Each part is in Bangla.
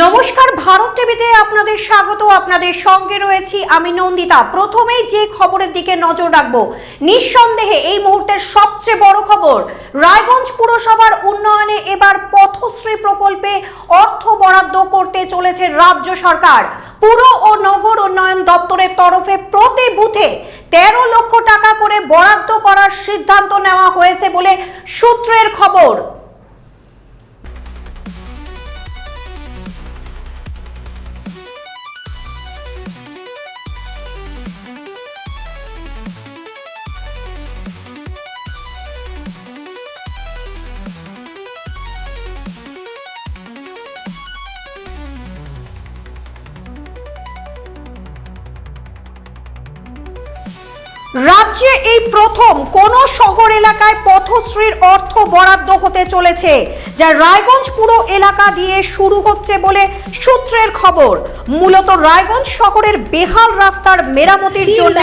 নমস্কার, ভারত টিভিতে আপনাদের স্বাগত। আপনাদের সঙ্গে রয়েছি আমি নন্দিতা। প্রথমেই যে খবরের দিকে নজর রাখব, নিঃসন্দেহে এই মুহূর্তের সবচেয়ে বড় খবর, রায়গঞ্জ পুরসভার উন্নয়নে এবার পথশ্রী প্রকল্পে অর্থ বরাদ্দ করতে চলেছে রাজ্য সরকার। পুর ও নগর উন্নয়ন দপ্তরের তরফে প্রতি বুথে তেরো লক্ষ টাকা করে বরাদ্দ করার সিদ্ধান্ত নেওয়া হয়েছে বলে সূত্রের খবর। রাজ্যে এই প্রথম কোন শহর এলাকায় পথশ্রীর অর্থ বরাদ্দ হতে চলেছে যা রায়গঞ্জ পুরো এলাকা দিয়ে শুরু হচ্ছে বলে সূত্রের খবর। মূলত রায়গঞ্জ শহরের বেহাল রাস্তার মেরামতির জন্য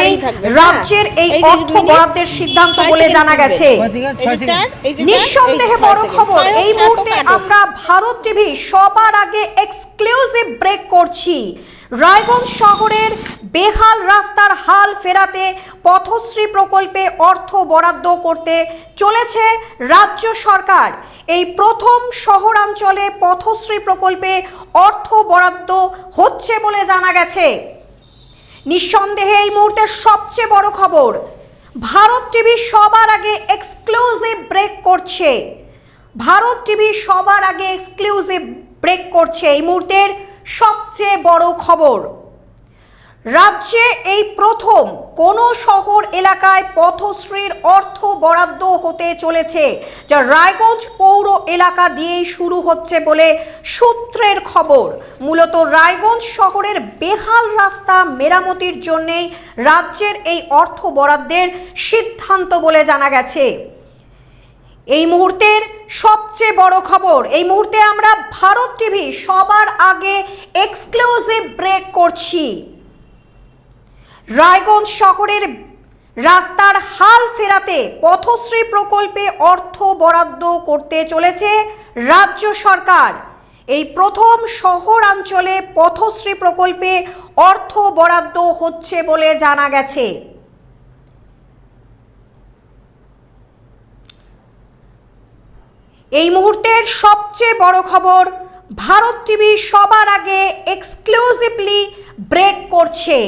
রাজ্যের হ্যাঁ। এই এই অর্থ বরাদ্দের সিদ্ধান্ত বলে জানা গেছে। নিঃসন্দেহে বড় খবর এই মুহূর্তে আমরা ভারত টিভি সবার আগে এক্সক্লুসিভ ব্রেক করছি। রায়গঞ্জ শহরের বেহাল রাস্তার হাল ফেরাতে পথশ্রী প্রকল্পে অর্থ বরাদ্দ করতে চলেছে রাজ্য সরকার। এই প্রথম শহরাঞ্চলে পথশ্রী প্রকল্পে অর্থ বরাদ্দ হচ্ছে বলে জানা গেছে। নিঃসন্দেহে এই মুহূর্তের সবচেয়ে বড় খবর, ভারত টিভি সবার আগে এক্সক্লুসিভ ব্রেক করছে। ভারত টিভি সবার আগে এক্সক্লুসিভ ব্রেক করছে এই মুহূর্তের সবচেয়ে বড় খবর। রাজ্যে এই প্রথম কোন শহর এলাকায় পথশ্রীর অর্থ বরাদ্দ হতে চলেছে, যা রায়গঞ্জ পৌর এলাকা দিয়েই শুরু হচ্ছে বলে সূত্রের খবর। মূলত রায়গঞ্জ শহরের বেহাল রাস্তা মেরামতির জন্যেই রাজ্যের এই অর্থ বরাদ্দের সিদ্ধান্ত বলে জানা গেছে। এই মুহূর্তের সবচেয়ে বড় খবর, এই মুহূর্তে আমরা ভারত টিভি সবার আগে এক্সক্লুসিভ ব্রেক করছি। রায়গঞ্জ শহরের রাস্তার হাল ফেরাতে পথশ্রী প্রকল্পে অর্থ বরাদ্দ করতে চলেছে রাজ্য সরকার। এই প্রথম শহরাঞ্চলে পথশ্রী প্রকল্পে অর্থ বরাদ্দ হচ্ছে বলে জানা গেছে। এই মুহূর্তের সবচেয়ে বড় খবর, ভারত টিভি সবার আগে এক্সক্লুসিভলি ব্রেক করছে।